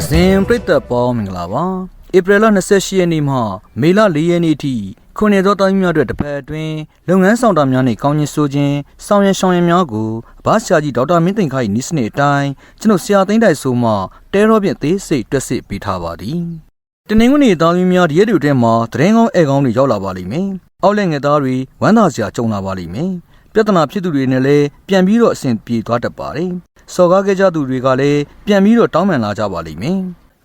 ဒဇင်ပြိတ္တပေါင်းမင်္ဂလာပါဧပြီလ28ရက်နေ့မှမေလ4ရက်နေ့ထိခုနှစ်သောတိုင်းများအတွက်တစ်ဖက်အတွင်းလုပ်ငန်းဆောင်တာများနဲ့ကောင်းကျင်ဆိုခြင်းဆောင်ရန်ရှောင်းရန်များကိုအဘဆရာကြီးဒေါက်တာမင်းသိန်ခိုင်နီးစနစ်အတိုင်းကျွန်တော်ဆရာသိန်းတိုင်ဆိုမှတဲရောဖြင့်သေးစိတ်တွက်စစ်ပေးထားပါသည်တနင်္ဂနွေသားသမီးများဒီရက်တွေအတွင်းမှာသတင်းကောင်းအဲကောင်းတွေရောက်လာပါလိမ့်မယ်အောက်လက်ငယ်သားတွေဝမ်းသာစရာကြုံလာပါလိမ့်မယ် ပြဿနာဖြစ်သူတွေနဲ့လည်းပြန်ပြီးတော့အဆင်ပြေသွားတတ်ပါတယ်စော်ကားခဲ့ကြသူတွေကလည်းပြန်ပြီးတော့တောင်းပန်လာကြပါလိမ့်မယ်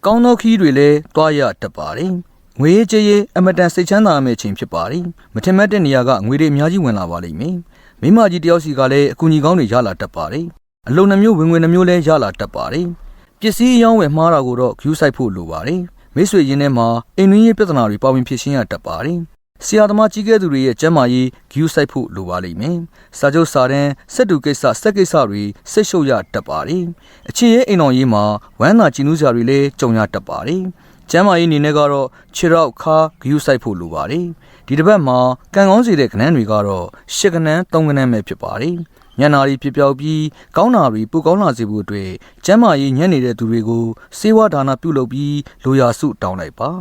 ကောင်းသောခီးတွေလည်းတွားရတတ်ပါတယ်ငွေရေးကြေးရေးအမတန်စိတ်ချမ်းသာမယ့်အချိန်ဖြစ်ပါတယ်မထင်မှတ်တဲ့နေရာကငွေတွေအများကြီးဝင်လာပါလိမ့်မယ်မိမကြီးတယောက်စီကလည်းအကူအညီကောင်းတွေရလာတတ်ပါတယ်အလုံးနှမျိုးဝင်ဝင်နှမျိုးလည်းရလာတတ်ပါတယ်ပစ္စည်းအယောင်းဝယ်မှားတာကိုတော့ဂယူးဆိုင်ဖို့လိုပါတယ်မိတ်ဆွေရင်းထဲမှာအိမ်တွင်းရေးပြဿနာတွေပါဝင်ဖြစ်ရှင်းရတတ်ပါတယ် ဆရာသမားကြီးကဲသူတွေရဲ့ကျမ်းမာရေးဂယူးဆိုင်ဖို့လိုပါလိမ့်မယ်စာချုပ်စာတမ်းစက်တူကိစ္စစက်ကိစ္စတွေစိတ်ရှုပ်ရတတ်ပါတယ်အခြေရေးအိမ်တော်ရေးမှာဝမ်းသာကြည်နူးစရာတွေလည်းကြုံရတတ်ပါတယ်ကျမ်းမာရေးအနေနဲ့ကတော့ခြေရောက်ခါဂယူးဆိုင်ဖို့လိုပါတယ်ဒီတစ်ပတ်မှာကံကောင်းစေတဲ့ကဏ္ဍတွေကတော့ရှစ်ကဏ္ဍသုံးကဏ္ဍပဲဖြစ်ပါတယ်ညနာရီပြပြောက်ပြီးကောင်းနာရီပူကောင်းလာစေဖို့အတွက်ကျမ်းမာရေးညံ့နေတဲ့သူတွေကိုစေဝါဒါနာပြုလုပ်ပြီးလိုရာစုတောင်းလိုက်ပါ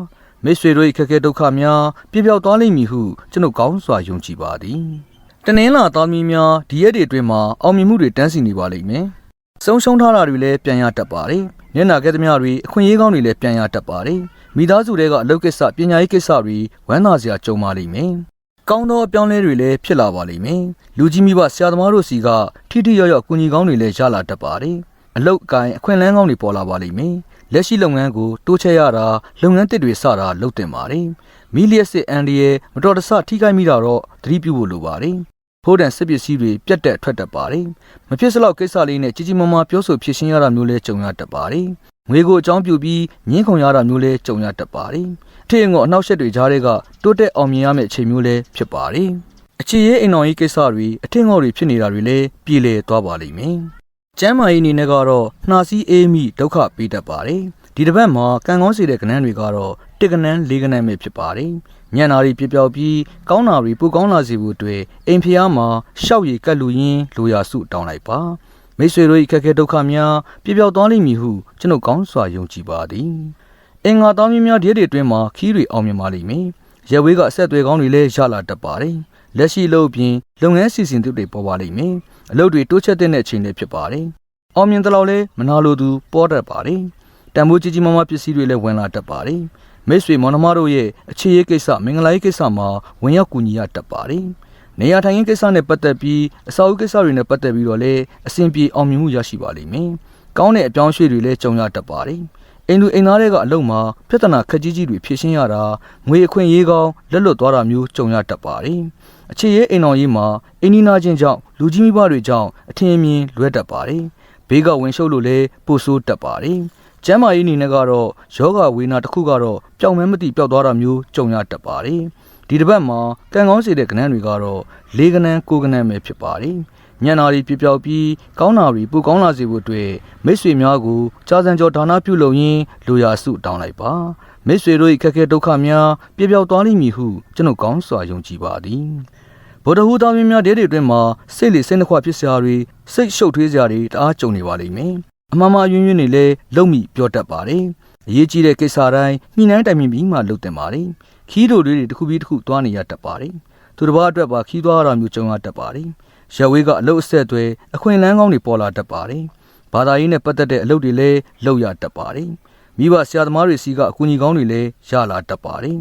မိတ်ဆွေတို့၏ခက်ခဲဒုက္ခများပြပြောက်သွားလိမ့်မည်ဟုကျွန်ုပ်ကောင်းစွာယုံကြည်ပါသည်တနင်္လာသားမီးများဒီရက်တွေအတွင်းမှာအောင်မြင်မှုတွေတန်းစီနေပါလိမ့်မယ်ဆုံးရှုံးထားတာတွေလည်းပြန်ရတတ်ပါတယ်မျက်နာကဲသမျှတွေအခွင့်အရေးကောင်းတွေလည်းပြန်ရတတ်ပါတယ်မိသားစုတွေကအလုပ်ကိစ္စပညာရေးကိစ္စတွေဝမ်းသာစရာကြုံပါလိမ့်မယ်ကောင်းသောအပြောင်းလဲတွေလည်းဖြစ်လာပါလိမ့်မယ်လူကြီးမိဘဆရာသမားတို့စီကထိထိရောက်ရောက်ကူညီကောင်းတွေလည်းရလာတတ်ပါတယ်အလုတ်အကိုင်းအခွင့်အလန်းကောင်းတွေပေါ်လာပါလိမ့်မယ် လက်ရှိလုပ်ငန်းကိုတိုးချဲ့ရတာလုပ်ငန်းတစ်တွေစတာလုပ်တင်ပါတယ်မီလီယက်စစ်အန်ဒီရဲ့မတော်တဆထိခိုက်မိတာတော့သတိပြုဖို့လိုပါတယ်ဖိုးတန်စစ်ပစ္စည်းတွေပြတ်တက်ထွက်တတ်ပါတယ်မဖြစ်စလောက်ကိစ္စလေးနဲ့ကြီးကြီးမားမားပြောဆိုဖြစ်ရှင်းရတာမျိုးလဲကြုံရတတ်ပါတယ်ငွေကိုအကြောင်းပြုပြီးငင်းခုန်ရတာမျိုးလဲကြုံရတတ်ပါတယ်အထင်ငေါအနောက်ရှက်တွေကြားတွေကတိုးတက်အောင်မြင်ရမယ့်အချိန်မျိုးလဲဖြစ်ပါတယ်အခြေရေးအိမ်တော်ကြီးကိစ္စတွေအထင်ငေါတွေဖြစ်နေတာတွေလဲပြည်လည်သွားပါလိမ့်မယ် ကျမ်းမာရေးအနေနဲ့ကတော့နှာစီးအေးမိဒုက္ခပေးတတ်ပါတယ်ဒီတစ်ပတ်မှာကံကောင်းစေတဲ့ကဏ္ဍတွေကတော့တစ်ကဏ္ဍလေးကဏ္ဍပဲဖြစ်ပါတယ်ညံနာရီပြပြောက်ပြီးကောင်းနာရီပိုကောင်းလာစေဖို့အတွက်အိမ်ဖျားမှာရှောက်ရည်ကတ်လူရင်းလိုရာစုတောင်းလိုက်ပါမိတ်ဆွေတို့၏ခက်ခဲဒုက္ခများပြပြောက်သွားလိမ့်မည်ဟုကျွန်ုပ်ကောင်းစွာယုံကြည်ပါသည်အင်္ဂါတောင်းမြများဒီရက်တွေအတွင်းမှာခီးတွေအောင်မြင်ပါလိမ့်မယ်ရဲဝေးကအဆက်အသွယ်ကောင်းတွေလည်းရလာတတ်ပါတယ် လက်ရှိလုပ်ပြင်လုပ်ငန်းစီစဉ်သူတွေပေါ်ပါလိမ့်မယ်အလုပ်တွေတိုးချက်တဲ့အချိန်လေးဖြစ်ပါတယ်အောင်မြင်တဲ့လောက်လဲမနာလိုသူပေါ်တတ်ပါတယ်တန်ဖိုးကြီးကြီးမားမားပစ္စည်းတွေလည်းဝင်လာတတ်ပါတယ်မိတ်ဆွေမောင်နှမတို့ရဲ့အခြေရေးကိစ္စမင်္ဂလာရေးကိစ္စမှာဝင်ရောက်ကူညီရတတ်ပါတယ်နေရာထိုင်ရင်ကိစ္စနဲ့ပတ်သက်ပြီးအစာအုပ်ကိစ္စတွေနဲ့ပတ်သက်ပြီးတော့လည်းအဆင်ပြေအောင်မြင်မှုရရှိပါလိမ့်မယ်ကောင်းတဲ့အပြောင်းအရွှေ့တွေလည်းကြုံရတတ်ပါတယ် အိမ်လူအိမ်သားတွေကအလုံးမှာပြဿနာခက်ကြီးကြီးတွေဖြေရှင်းရတာငွေအခွင့်အရေးကောင်းလက်လွတ်သွားတာမျိုးကြုံရတတ်ပါတယ်အခြေရေးအိမ်တော်ရေးမှာအင်းနီနာချင်းကြောင့်လူကြီးမိဘတွေကြောင့်အထင်အမြင်လွဲတတ်ပါတယ်ဘေးကဝင်ရှုပ်လို့လည်းပိုဆိုးတတ်ပါတယ်ကျမ်းမာရေးအနေနဲ့ကတော့ယောဂဝေနာတစ်ခုကတော့ပျောက်မဲမသိပျောက်သွားတာမျိုးကြုံရတတ်ပါတယ်ဒီတစ်ပတ်မှာကံကောင်းစေတဲ့ကဏ္ဍတွေကတော့၄ကဏ္ဍ၉ကဏ္ဍပဲဖြစ်ပါတယ် ညံနာရီပြပြောက်ပြီးကောင်းနာရီပူကောင်းလာစေဖို့အတွက်မိတ်ဆွေများကိုကြာစံကျော်ဒါနပြုလုပ်ရင်းလူရာစုတောင်းလိုက်ပါမိတ်ဆွေတို့၏ခက်ခဲဒုက္ခများပြပြောက်သွားလိမ့်မည်ဟုကျွန်ုပ်ကောင်းစွာယုံကြည်ပါသည်ဗုဒ္ဓဟူသားမင်းများဒေသတွေအတွင်းမှာစိတ်လေစိတ်နှခွဖြစ်စရာတွေစိတ်ရှုပ်ထွေးစရာတွေတအားကြုံနေပါလိမ့်မယ်အမှန်မှယွင်းယွင်းနေလဲလုံမိပြောတတ်ပါတယ်အရေးကြီးတဲ့ကိစ္စတိုင်းညှိနှိုင်းတိုင်ပင်ပြီးမှလုပ်တင်ပါတယ်ခီးတို့တွေတစ်ခုပြီးတစ်ခုသွားနေရတတ်ပါတယ် သူတစ်ပါးအတွက်ပါခီးသွားရတာမျိုးကြုံရတတ်ပါတယ်ရဝေးကအလုတ်အဆက်အသွဲအခွင့်လန်းကောင်းတွေပေါ်လာတတ်ပါတယ်ဘာသာရေးနဲ့ပတ်သက်တဲ့အလုပ်တွေလည်းလုပ်ရတတ်ပါတယ်မိဘဆရာသမားတွေစီကအကူအညီကောင်းတွေလည်းရလာတတ်ပါတယ်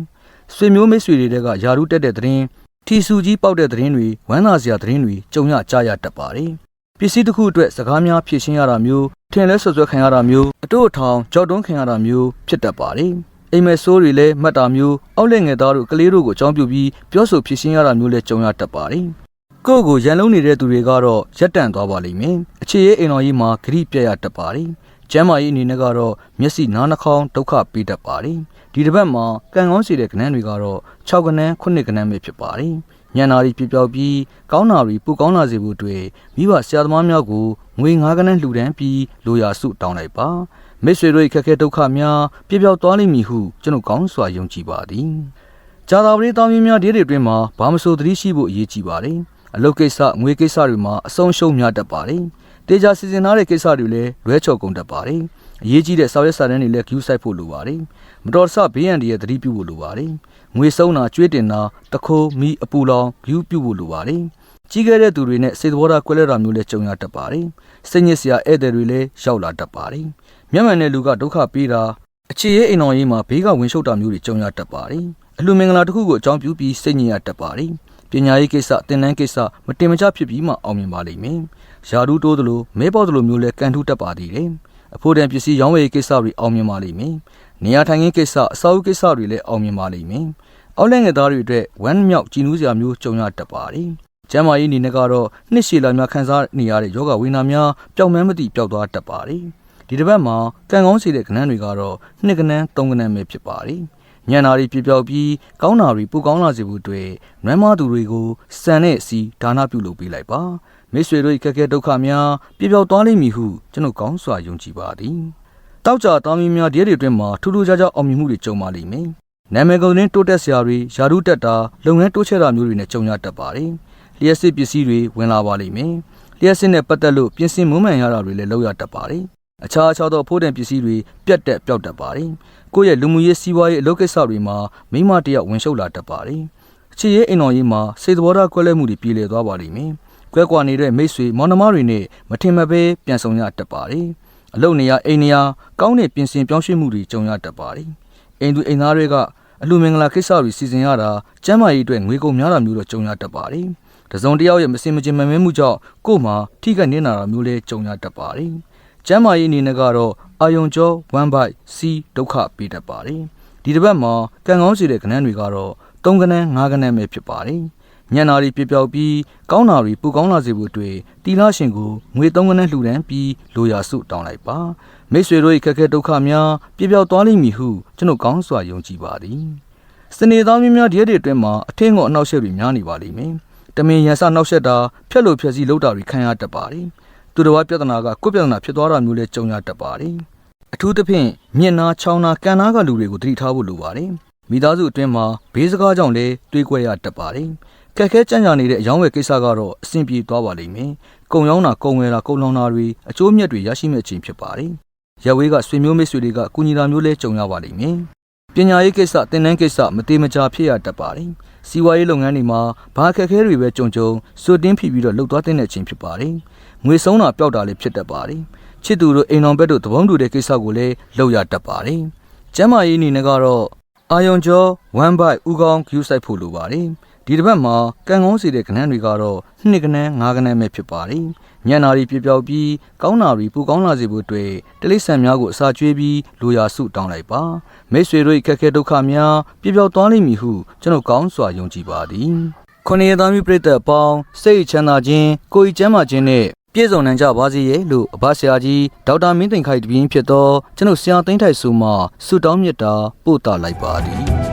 ဆွေမျိုးမိတ်ဆွေတွေကယာရုတက်တဲ့သတင်းထီဆူကြီးပေါက်တဲ့သတင်းတွေဝမ်းသာစရာသတင်းတွေကြုံရကြားရတတ်ပါတယ်ပစ္စည်းတစ်ခုအတွက်စကားများဖြည့်ရှင်းရတာမျိုးထင်လဲဆွဆွဲခံရတာမျိုးအတို့အထောင်ကြောက်တွန်းခံရတာမျိုးဖြစ်တတ်ပါတယ် အိမ်မက်ဆိုးတွေလည်းမှတ်တာမျိုးအောက်လက်ငယ်သားတို့ကလေးတို့ကိုအကြောင်းပြုပြီးပြောဆိုဖြစ်ရှင်းရတာမျိုးလည်းကြုံရတတ်ပါတယ်ကိုယ့်ကိုရန်လုံးနေတဲ့သူတွေကတော့ရက်တန့်သွားပါလိမ့်မယ်အခြေရေးအိမ်တော်ကြီးမှာဂရိပြတ်ရတတ်ပါတယ်ကျမ်းမာရေးအနေနဲ့ကတော့မျက်စိနားနှာခေါင်းဒုက္ခပေးတတ်ပါတယ်ဒီတစ်ပတ်မှာကံကောင်းစေတဲ့ကဏ္ဍတွေကတော့6ကဏ္ဍ9ကဏ္ဍပဲဖြစ်ပါတယ်ညံနာရီပြပြောက်ပြီးကောင်းနာရီပူကောင်းလာစေဖို့အတွက်မိဘဆရာသမားများကိုငွေ9ကနန်းလှူဒန်းပြီးလိုရာစုတောင်းလိုက်ပါ မိတ်ဆွေတို့ခက်ခဲဒုက္ခများပြပြောက်သွားလိမ့်မည်ဟုကျွန်တော်ကောင်းစွာယုံကြည်ပါသည်ဂျာသာပရိတောင်းရင်းများဒေးတွေအတွင်းမှာဘာမဆိုသတိရှိဖို့အရေးကြီးပါတယ်အလုပ်ကိစ္စငွေကိစ္စတွေမှာအဆုံးရှုံးများတတ်ပါတယ်တေချာစီစဉ်ထားတဲ့ကိစ္စတွေလည်းလွဲချော်ကုန်တတ်ပါတယ်အအရေးကြီးတဲ့စာရွက်စာတမ်းတွေလည်းဂရုစိုက်ဖို့လိုပါတယ်မတော်တဆဘေးရန်တွေရဲ့သတိပြုဖို့လိုပါတယ်ငွေဆုံးတာကျွေးတင်တာတခိုးမီအပူလောင်ဂရုပြုဖို့လိုပါတယ် ကြီးခဲ့တဲ့သူတွေနဲ့စိတ်သဘောထားကွဲလွဲတာမျိုးလည်းကြုံရတတ်ပါတယ်စိတ်ညစ်စရာဧည့်သည်တွေလည်းရောက်လာတတ်ပါတယ်မျက်မှန်တဲ့လူကဒုက္ခပေးတာအခြေရေးအိမ်တော်ရေးမှာဘေးကဝင်ရှုပ်တာမျိုးတွေကြုံရတတ်ပါတယ်အလှမင်္ဂလာတစ်ခုကိုအကြောင်းပြုပြီးစိတ်ညစ်ရတတ်ပါတယ်ပညာရေးကိစ္စတင်နန်းကိစ္စမတင်မကျဖြစ်ပြီးမှအောင်မြင်ပါလိမ့်မယ်ယာဒူးတိုးသလိုမဲပေါက်သလိုမျိုးလည်းကန်ထူးတတ်ပါသေးတယ်အဖို့တန်ပစ္စည်းရောင်းဝယ်ရေးကိစ္စတွေအောင်မြင်ပါလိမ့်မယ်နေရာထိုင်ခင်းကိစ္စအစာအုပ်ကိစ္စတွေလည်းအောင်မြင်ပါလိမ့်မယ်အောက်လက်ငယ်သားတွေအတွက်ဝမ်းမြောက်ကြည်နူးစရာမျိုးကြုံရတတ်ပါတယ် ကျမ်းမာရေးအနေနဲ့ကတော့နှစ်ရှည်လာများခံစားနေရတဲ့ယောဂဝိနာများပျောက်မှန်းမသိပျောက်သွားတတ်ပါတယ်ဒီတစ်ပတ်မှာကံကောင်းစေတဲ့ကဏ္ဍတွေကတော့နှစ်ကဏ္ဍသုံးကဏ္ဍပဲဖြစ်ပါတယ်ညံနာရီပြပြောက်ပြီးကောင်းနာရီပူကောင်းလာစေဖို့အတွက်နွမ်းမသူတွေကိုစံနဲ့စီဒါနပြုလုပ်ပေးလိုက်ပါမိတ်ဆွေတို့၏ခက်ခဲဒုက္ခများပြပြောက်သွားလိမ့်မည်ဟုကျွန်တော်ကောင်းစွာယုံကြည်ပါသည်တောက်ကြသားမီးများဒီရက်တွေအတွင်းမှာထူးထူးခြားခြားအောင်မြင်မှုတွေကြုံပါလိမ့်မယ်နာမည်ကုန်တွင်တိုးတက်စရာတွေယာရုတက်တာလုပ်ငန်းတိုးချဲ့တာမျိုးတွေနဲ့ကြုံရတတ်ပါတယ် လျှက်စစ်ပစ္စည်းတွေဝင်လာပါလိမ့်မယ်လျှက်စစ်နဲ့ပတ်သက်လို့ပြင်ဆင်မွမ်းမံရတာတွေလည်းလုပ်ရတတ်ပါတယ်အခြားအခြားသောဖိုးတန်ပစ္စည်းတွေပြတ်တက်ပျောက်တတ်ပါတယ်။ကိုယ့်ရဲ့လူမှုရေးစီးပွားရေးအလုပ်ကိစ္စတွေမှာမိမတယောက်ဝင်ရှုပ်လာတတ်ပါတယ်။အခြေရေးအိမ်တော်ရေးမှာစိတ်သဘောထားကွဲလွဲမှုတွေပြေလည်သွားပါလိမ့်မယ်။ကွဲကွာနေတဲ့မိတ်ဆွေမောင်နှမတွေနဲ့မထင်မပဲပြန်ဆောင်ရတတ်ပါတယ်။အလုပ်နေရအိမ်နေရကောင်းတဲ့ပြင်ဆင်ပြောင်းရွှေ့မှုတွေကြုံရတတ်ပါတယ်။အိမ်သူအိမ်သားတွေကအလူမင်္ဂလာကိစ္စတွေစီစဉ်ရတာကျမ်းမာရေးအတွက်ငွေကုန်များတာမျိုးတော့ကြုံရတတ်ပါတယ်။ တစုံတစ်ယောက်ရဲ့မစင်မကျင်မမဲမှုကြောင့်ကို့မှာထိခိုက်နေတာမျိုးလည်းကြုံရတတ်ပါတယ်။ကျမ်းမာရေးအနေနဲ့ကတော့အာယုံကျော်1 byte C ဒုက္ခပေးတတ်ပါတယ်။ဒီတစ်ပတ်မှာကံကောင်းစေတဲ့ကဏ္ဍတွေကတော့3ကဏ္ဍ5ကဏ္ဍပဲဖြစ်ပါတယ်။ညံနာရီပြပြောက်ပြီးကောင်းနာရီပူကောင်းလာစေဖို့အတွက်တီလာရှင်ကိုငွေ3ကဏ္ဍလှူဒန်းပြီးလိုရာစုတောင်းလိုက်ပါ။မိတ်ဆွေတို့၏ခက်ခဲဒုက္ခများပြပြောက်သွားလိမ့်မည်ဟုကျွန်တော်ကောင်းစွာယုံကြည်ပါသည်။စနေသားများများဒီရက်တွေအတွင်းမှာအထင်းကိုအနောက်ရှက်တွေများနေပါလိမ့်မယ်။ တမင်ရန်စနောက်ဆက်တာဖြက်လို့ဖြက်စီးလောက်တာတွေခံရတတ်ပါတယ်။သူတော်ဘာပြဿနာကကိုယ်ပြဿနာဖြစ်သွားတာမျိုးလဲကြုံရတတ်ပါတယ်။အထူးသဖြင့်မျက်နာချောင်းနာကန်နာကလူတွေကိုသတိထားဖို့လိုပါတယ်။မိသားစုအတွင်းမှာဘေးစကားကြောင့်လဲတွေးကွဲရတတ်ပါတယ်။ခက်ခဲကြံ့ကြာနေတဲ့အယောင်းဝယ်ကိစ္စကတော့အဆင်ပြေသွားပါလိမ့်မယ်။ကုံရောင်းတာကုံဝယ်တာကုံလောင်တာတွေအကျိုးမြတ်တွေရရှိမဲ့အချိန်ဖြစ်ပါတယ်။ရက်ဝေးကဆွေမျိုးမိတ်ဆွေတွေကကုညီတာမျိုးလဲကြုံရပါလိမ့်မယ်။ပညာရေးကိစ္စသင်တန်းကိစ္စမတိမကြာဖြစ်ရတတ်ပါတယ်။ စီးပွားရေးလုပ်ငန်းတွေမှာဘာအခက်အခဲတွေပဲကြုံကြုံစွတ်တင်းဖိပြီးတော့လှုပ်သွားတဲ့အချိန်ဖြစ်ပါတယ်။ငွေဆုံးတာပျောက်တာလည်းဖြစ်တတ်ပါတယ်။ချစ်သူတို့အိမ်တော်ဘက်တို့သဘုံတူတဲ့ကိစ္စကိုလည်းလုပ်ရတတ်ပါတယ်။ကျမ်းမာရေးအနေနဲ့ကတော့အာယုံကျော်1 byte ဥကောင်း view site ဖို့လိုပါတယ်။ ဒီတစ်ပတ်မှာကံကောင်းစေတဲ့ကဏ္ဍတွေကတော့2ကဏ္ဍ5ကဏ္ဍပဲဖြစ်ပါတယ်။ညံနာရီပြပြောက်ပြီးကောင်းနာရီပူကောင်းလာစေဖို့အတွက်တလိษံများကိုအစာကျွေးပြီးလိုရာစုတောင်းလိုက်ပါ။မိတ်ဆွေတို့၏ခက်ခဲဒုက္ခများပြပြောက်သွားလိမ့်မည်ဟုကျွန်တော်ကောင်းစွာယုံကြည်ပါသည်။ခုနှစ်ရသားမျိုးပြည့်တဲ့အပေါင်းစိတ်ချမ်းသာခြင်းကိုယ်ဤကျမ်းမာခြင်းနဲ့ပြည့်စုံနိုင်ကြပါစေရဲ့လို့အဘဆရာကြီးဒေါက်တာမင်းသိန်ခိုင်တပင်းဖြစ်သောကျွန်ုပ်ဆရာသိန်းထိုက်စုမှဆုတောင်းမြတ်တာပို့တာလိုက်ပါသည်